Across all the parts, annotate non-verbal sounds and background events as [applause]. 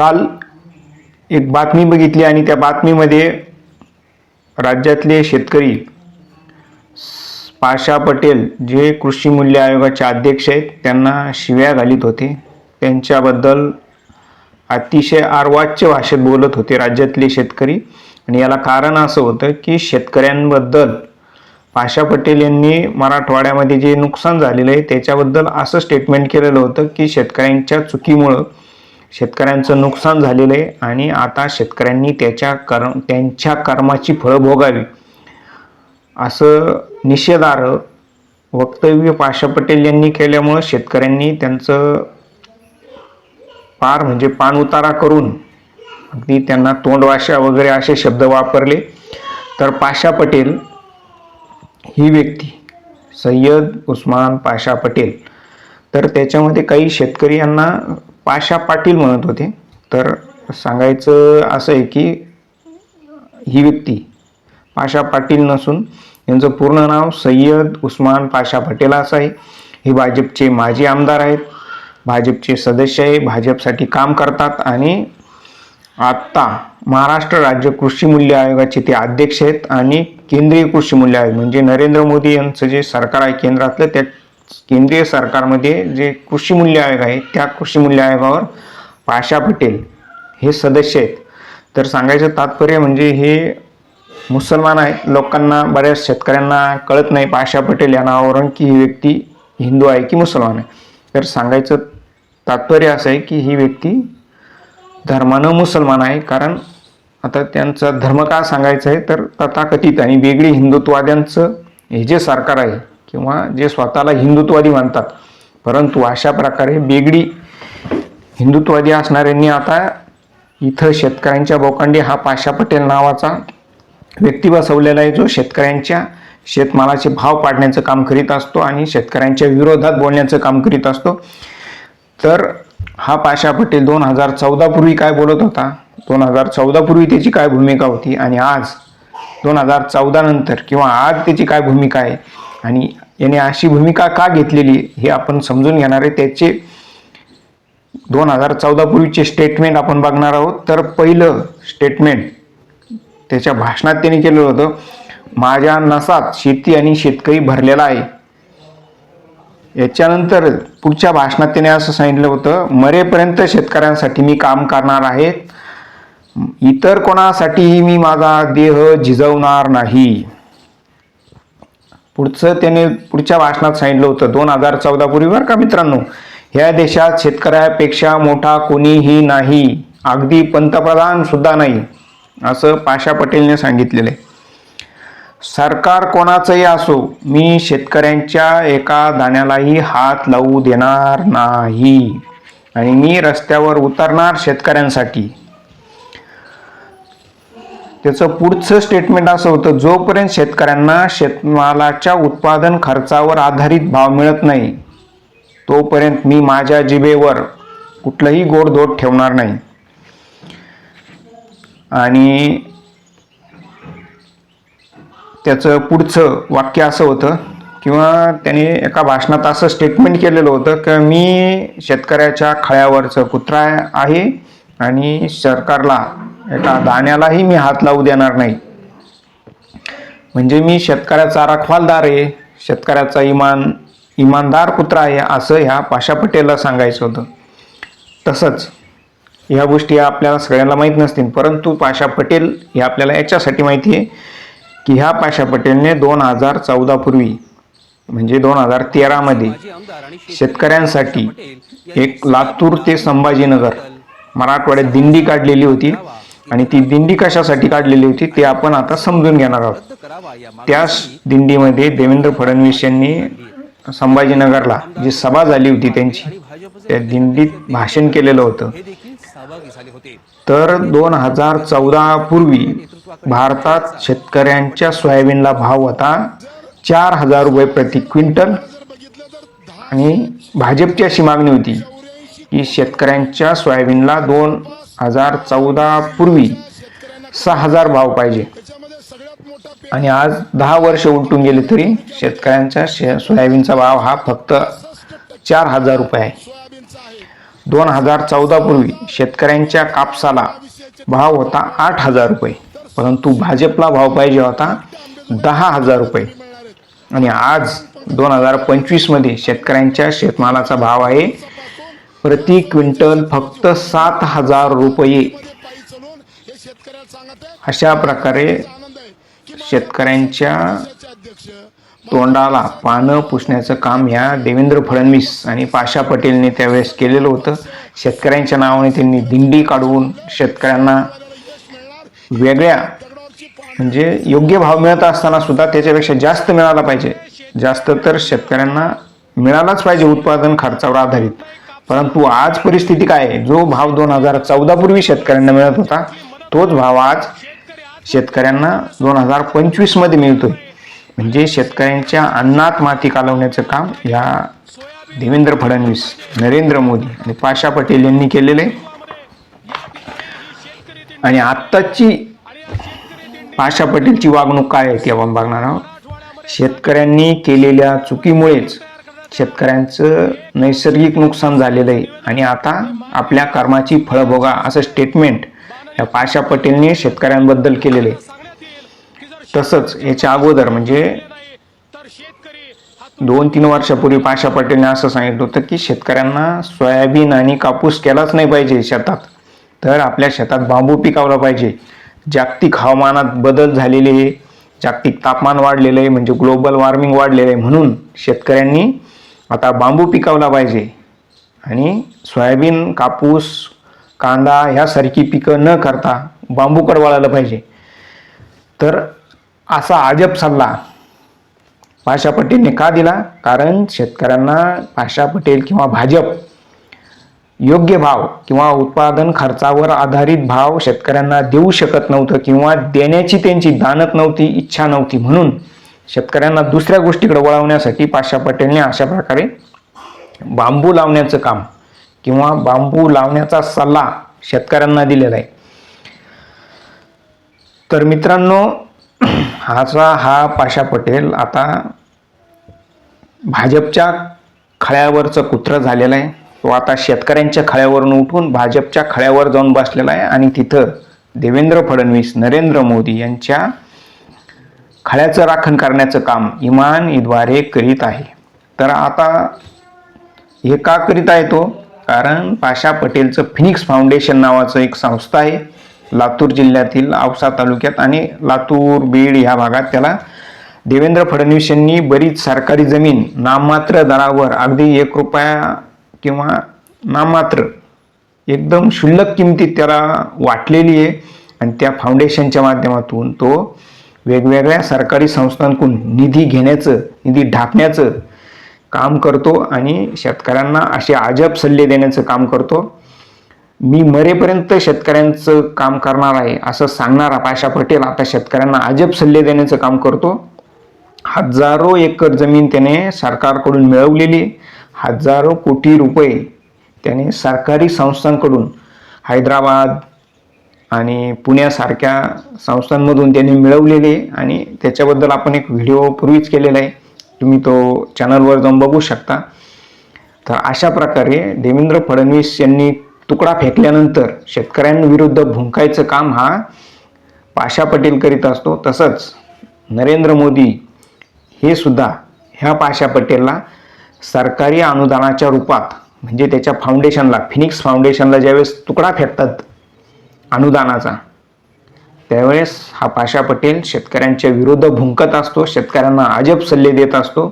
काल एक बातमी बघितली आणि त्या बातमीमध्ये राज्यातले शेतकरी पाशा पटेल जे कृषी मूल्य आयोगाचे अध्यक्ष आहेत त्यांना शिव्या घालीत होते. त्यांच्याबद्दल अतिशय आर्वाच्य भाषेत बोलत होते राज्यातले शेतकरी. आणि याला कारण असं होतं की शेतकऱ्यांबद्दल पाशा पटेल यांनी मराठवाड्यामध्ये जे नुकसान झालेलं आहे त्याच्याबद्दल असं स्टेटमेंट केलेलं होतं की शेतकऱ्यांच्या चुकीमुळं शेतकऱ्यांचं नुकसान झालेलं आहे आणि आता शेतकऱ्यांनी त्याच्या कर्म त्यांच्या कर्माची फळं भोगावी. असं निषेधार्ह वक्तव्य पाशा पटेल यांनी केल्यामुळं शेतकऱ्यांनी त्यांचं पार म्हणजे पानउतारा करून अगदी त्यांना तोंडवाशा वगैरे असे शब्द वापरले. तर पाशा पटेल ही व्यक्ती सय्यद उस्मान पाशा पटेल. तर त्याच्यामध्ये काही शेतकरी यांना पाशा पाटील म्हणत होते. तर सांगायचं असं आहे की ही व्यक्ती पाशा पाटील नसून यांचं पूर्ण नाव सय्यद उस्मान पाशा पटेल असं आहे. हे भाजपचे माजी आमदार आहेत. भाजपचे सदस्य आहे. भाजपसाठी काम करतात आणि आत्ता महाराष्ट्र राज्य कृषी मूल्य आयोगाचे ते अध्यक्ष आहेत आणि केंद्रीय कृषी मूल्य आयोग म्हणजे नरेंद्र मोदी यांचं जे सरकार आहे केंद्रातलं त्या केंद्रीय सरकारमध्ये जे कृषी मूल्य आयोग आहे त्या कृषी मूल्य आयोगावर पाशा पटेल हे सदस्य आहेत. तर सांगायचं तात्पर्य म्हणजे हे मुसलमान आहेत. लोकांना बऱ्याच शेतकऱ्यांना कळत नाही पाशा पटेल या नावावरून की ही व्यक्ती हिंदू आहे की मुसलमान आहे. तर सांगायचं तात्पर्य असं आहे की ही व्यक्ती धर्मानं मुसलमान आहे. कारण आता त्यांचा धर्म का सांगायचा आहे? तर तथाकथित आणि वेगळी हिंदुत्ववाद्यांचं हे जे सरकार आहे किंवा जे स्वतःला हिंदुत्ववादी म्हणतात परंतु अशा प्रकारे बेगडी हिंदुत्ववादी असणाऱ्यांनी आता इथं शेतकऱ्यांच्या बोकांडी हा पाशा पटेल नावाचा व्यक्ती बसवलेला आहे जो शेतकऱ्यांच्या शेतमालाचे भाव पाडण्याचं काम करीत असतो आणि शेतकऱ्यांच्या विरोधात बोलण्याचं काम करीत असतो. तर हा पाशा पटेल दोन हजार चौदापूर्वी काय बोलत होता? दोन हजार चौदापूर्वी त्याची काय भूमिका होती? आणि आज दोन हजार चौदा नंतर किंवा आज त्याची काय भूमिका आहे? आणि याने अशी भूमिका का घेतलेली हे आपण समजून घेणार आहे. त्याचे दोन हजार चौदा पूर्वीचे स्टेटमेंट आपण बघणार आहोत. तर पहिलं स्टेटमेंट त्याच्या भाषणात त्यांनी केलेलं होतं माझ्या नसात शेती आणि शेतकरी भरलेला आहे. याच्यानंतर पुढच्या भाषणात त्याने असं सांगितलं होतं मरेपर्यंत शेतकऱ्यांसाठी मी काम करणार आहे. इतर कोणासाठीही मी माझा देह झिजवणार नाही. पुढचं त्याने पुढच्या भाषणात सांगितलं होतं दोन हजार चौदा पूर्वी बरं का मित्रांनो? ह्या देशात शेतकऱ्यापेक्षा मोठा कोणीही नाही अगदी पंतप्रधान सुद्धा नाही असं पाशा पटेलने सांगितलेलं आहे. सरकार कोणाचंही असो मी शेतकऱ्यांच्या एका दाण्यालाही हात लावू देणार नाही. आणि मी रस्त्यावर उतरणार शेतकऱ्यांसाठी. त्याचं पुढचं स्टेटमेंट असं होतं जोपर्यंत शेतकऱ्यांना शेतमालाच्या उत्पादन खर्चावर आधारित भाव मिळत नाही तोपर्यंत मी माझ्या जिबेवर कुठलंही गोडधोड ठेवणार नाही. आणि त्याचं पुढचं वाक्य असं होतं किंवा त्याने एका भाषणात असं स्टेटमेंट केलेलं होतं की मी शेतकऱ्याच्या खळ्यावरचं कुत्रा आहे आणि सरकारला दाण्यालाही मी हात लावू देणार नाही. म्हणजे मी शेतकऱ्याचा रखवालदार आहे शेतकऱ्याचा इमान इमानदार कुत्रा आहे असं ह्या पाशा पटेलला सांगायचं होतं. तसंच ह्या गोष्टी आपल्याला सगळ्यांना माहीत नसतील परंतु पाशा पटेल हे आपल्याला याच्यासाठी माहिती आहे की ह्या पाशा पटेलने दोन हजार चौदापूर्वी म्हणजे दोन हजार तेरामध्ये शेतकऱ्यांसाठी एक लातूर ते संभाजीनगर मराठवाड्यात दिंडी काढलेली होती. आणि ती दिंडी कशासाठी काढलेली होती ते आपण आता समजून घेणार आहोत. त्याच दिंडीमध्ये देवेंद्र फडणवीस यांनी संभाजीनगरला जी सभा झाली होती त्यांची त्या दिंडीत भाषण केलेलं होतं. तर दोन हजार चौदा पूर्वी भारतात शेतकऱ्यांच्या सोयाबीनला भाव होता चार हजार रुपये प्रति क्विंटल आणि भाजपची अशी मागणी होती की शेतकऱ्यांच्या सोयाबीनला दोन हजार चौदा पूर्वी सहा हजार भाव पाहिजे. आणि आज दहा वर्ष उलटून गेले तरी शेतकऱ्यांचा शे सोयाबीनचा भाव हा फक्त चार हजार रुपये आहे. दोन हजार चौदा पूर्वी शेतकऱ्यांच्या कापसाला भाव होता आठ हजार रुपये परंतु भाजपला भाव पाहिजे होता दहा हजार रुपये. आणि आज दोन हजार पंचवीसमध्ये शेतकऱ्यांच्या शेतमालाचा भाव आहे प्रति क्विंटल फक्त सात हजार रुपये. अशा प्रकारे शेतकऱ्यांच्या तोंडाला पानं पुसण्याचं काम ह्या देवेंद्र फडणवीस आणि पाशा पटेलने त्यावेळेस केलेलं होतं. शेतकऱ्यांच्या नावाने त्यांनी दिंडी काढवून शेतकऱ्यांना वेगळ्या म्हणजे योग्य भाव मिळत असताना सुद्धा त्याच्यापेक्षा जास्त मिळाला पाहिजे. जास्त तर शेतकऱ्यांना मिळालाच पाहिजे उत्पादन खर्चावर आधारित. परंतु आज परिस्थिती काय आहे? जो भाव दोन हजार चौदा पूर्वी शेतकऱ्यांना मिळत होता तोच भाव आज शेतकऱ्यांना दोन हजार पंचवीसमध्ये मिळतोय. म्हणजे शेतकऱ्यांच्या अन्नात माती कालवण्याचं काम या देवेंद्र फडणवीस नरेंद्र मोदी आणि पाशा पटेल यांनी केलेले आणि आत्ताची पाशा पटेलची वागणूक काय आहे ते आपण बघणार आहोत. शेतकऱ्यांनी केलेल्या चुकीमुळेच शेतकऱ्यांचं नैसर्गिक नुकसान झालेलं आहे. आणि आता आपल्या कर्माची फळं भोगा असं स्टेटमेंट या पाशा पटेलने शेतकऱ्यांबद्दल केलेलं आहे. तसंच याच्या अगोदर म्हणजे दोन तीन वर्षापूर्वी पाशा पटेलने असं सांगितलं होतं की शेतकऱ्यांना सोयाबीन आणि कापूस केलाच नाही पाहिजे शेतात. तर आपल्या शेतात बांबू पिकावला पाहिजे. जागतिक हवामानात बदल झालेले आहे. जागतिक तापमान वाढलेलं आहे. म्हणजे ग्लोबल वॉर्मिंग वाढलेलं आहे. म्हणून शेतकऱ्यांनी आता बांबू पिकवला पाहिजे. आणि सोयाबीन कापूस कांदा ह्यासारखी पिकं न करता बांबूकडे वळायला पाहिजे. तर असा अजब सल्ला पाशा पटेलने का दिला? कारण शेतकऱ्यांना पाशा पटेल किंवा भाजप योग्य भाव किंवा उत्पादन खर्चावर आधारित भाव शेतकऱ्यांना देऊ शकत नव्हतं किंवा देण्याची त्यांची दानत नव्हती इच्छा नव्हती म्हणून शेतकऱ्यांना दुसऱ्या गोष्टीकडे वळवण्यासाठी पाशा पटेलने अशा प्रकारे बांबू लावण्याचं काम किंवा बांबू लावण्याचा सल्ला शेतकऱ्यांना दिलेला आहे. तर मित्रांनो [clears throat] हाचा हा पाशा पटेल आता भाजपच्या खळ्यावरचं कुत्र झालेलं आहे. तो आता शेतकऱ्यांच्या खळ्यावरून उठून भाजपच्या खळ्यावर जाऊन बसलेला आहे आणि तिथं देवेंद्र फडणवीस नरेंद्र मोदी यांच्या खळ्याचं राखण करण्याचं काम इमान इद्वारे करीत आहे. तर आता हे का करीत आहे तो? कारण पाशा पटेलचं फिनिक्स फाउंडेशन नावाचं एक संस्था आहे. लातूर जिल्ह्यातील औसा तालुक्यात आणि लातूर बीड ह्या भागात त्याला देवेंद्र फडणवीस यांनी बरीच सरकारी जमीन नाममात्र दरावर अगदी एक रुपया किंवा नाममात्र एकदम क्षुल्लक किमतीत त्याला वाटलेली आहे. आणि त्या फाउंडेशनच्या माध्यमातून तो वेगवेगळ्या सरकारी संस्थांकडून निधी घेण्याचं निधी ढाकण्याचं काम करतो आणि शेतकऱ्यांना असे अजब सल्ले देण्याचं काम करतो. मी मरेपर्यंत शेतकऱ्यांचं काम करणार आहे असं सांगणारा पाशा पटेल आता शेतकऱ्यांना अजब सल्ले देण्याचं काम करतो. हजारो एकर जमीन त्याने सरकारकडून मिळवलेली हजारो कोटी रुपये त्याने सरकारी संस्थांकडून हैदराबाद आणि पुण्यासारख्या संस्थांमधून त्यांनी मिळवलेले आहे आणि त्याच्याबद्दल आपण एक व्हिडिओ पूर्वीच केलेला आहे. तुम्ही तो चॅनलवर जाऊन बघू शकता. तर अशा प्रकारे देवेंद्र फडणवीस यांनी तुकडा फेकल्यानंतर शेतकऱ्यांविरुद्ध भुंकायचं काम हा पाशा पटेल करीत असतो. तसंच नरेंद्र मोदी हे सुद्धा ह्या पाशा पटेलला सरकारी अनुदानाच्या रूपात म्हणजे त्याच्या फाउंडेशनला फिनिक्स फाउंडेशनला ज्यावेळेस तुकडा फेकतात अनुदानाचा. त्यावेळेस हा पाशा पटेल शेतकऱ्यांच्या विरुद्ध भुंकत असतो शेतकऱ्यांना अजब सल्ले देत असतो.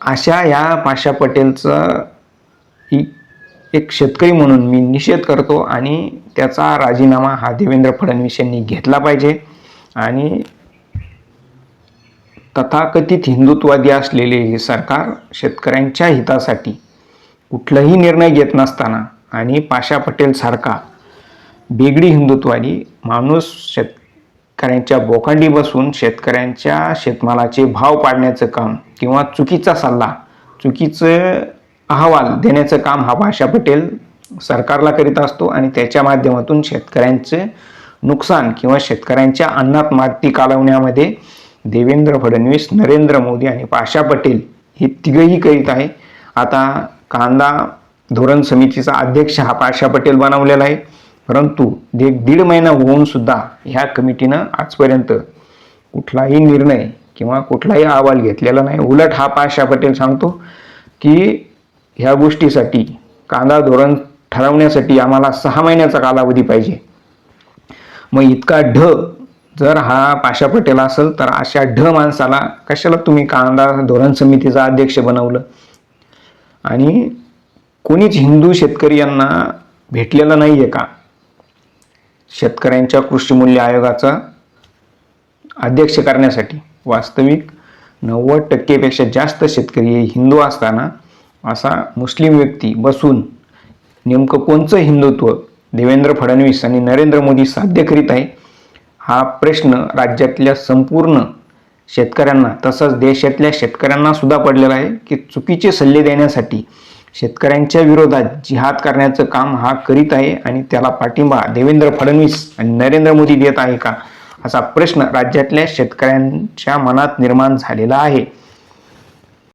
अशा या पाशा पटेलचं एक शेतकरी म्हणून मी निषेध करतो आणि त्याचा राजीनामा हा देवेंद्र फडणवीस यांनी घेतला पाहिजे. आणि तथाकथित हिंदुत्ववादी असलेले हे सरकार शेतकऱ्यांच्या हितासाठी कुठलाही निर्णय घेत नसताना आणि पाशा पटेलसारखा बिगडी बेगडी हिंदुत्वादी माणूस शेतकऱ्यांच्या बोकांडी बसून शेतकऱ्यांच्या शेतमालाचे भाव पाडण्याचं काम किंवा चुकीचा सल्ला चुकीचं अहवाल देण्याचं काम हा पाशा पटेल सरकारला करीत असतो आणि त्याच्या माध्यमातून शेतकऱ्यांचे नुकसान किंवा शेतकऱ्यांच्या अन्नात माती कालवण्यामध्ये देवेंद्र फडणवीस नरेंद्र मोदी आणि पाशा पटेल हे तिघही करीत आहे. आता कांदा धोरण समितीचा अध्यक्ष हा पाशा पटेल बनवलेला आहे. परंतु एक दीड महिना होऊन सुद्धा ह्या कमिटीनं आजपर्यंत कुठलाही निर्णय किंवा कुठलाही अहवाल घेतलेला नाही. उलट हा पाशा पटेल सांगतो की ह्या गोष्टीसाठी कांदा धोरण ठरवण्यासाठी आम्हाला सहा महिन्याचा कालावधी पाहिजे. मग इतका ढ जर हा पाशा पटेल असेल तर अशा ढ माणसाला कशाला तुम्ही कांदा धोरण समितीचा अध्यक्ष बनवलं? आणि कोणीच हिंदू शेतकरी यांना भेटलेला नाही आहे का? शेतकऱ्यांच्या कृषी मूल्य आयोगाचा अध्यक्ष करण्यासाठी. वास्तविक नव्वद टक्केपेक्षा जास्त शेतकरी हे हिंदू असताना असा मुस्लिम व्यक्ती बसून नेमकं कोणचं हिंदुत्व देवेंद्र फडणवीस आणि नरेंद्र मोदी साध्य करीत आहे हा प्रश्न राज्यातल्या संपूर्ण शेतकऱ्यांना तसंच देशातल्या शेतकऱ्यांना सुद्धा पडलेला आहे की चुकीचे सल्ले देण्यासाठी शेतकऱ्यांच्या विरोधात जिहाद करण्याचं काम हा करीत आहे आणि त्याला पाठिंबा देवेंद्र फडणवीस आणि नरेंद्र मोदी देत आहे का? असा प्रश्न राज्यातल्या शेतकऱ्यांच्या मनात निर्माण झालेला आहे.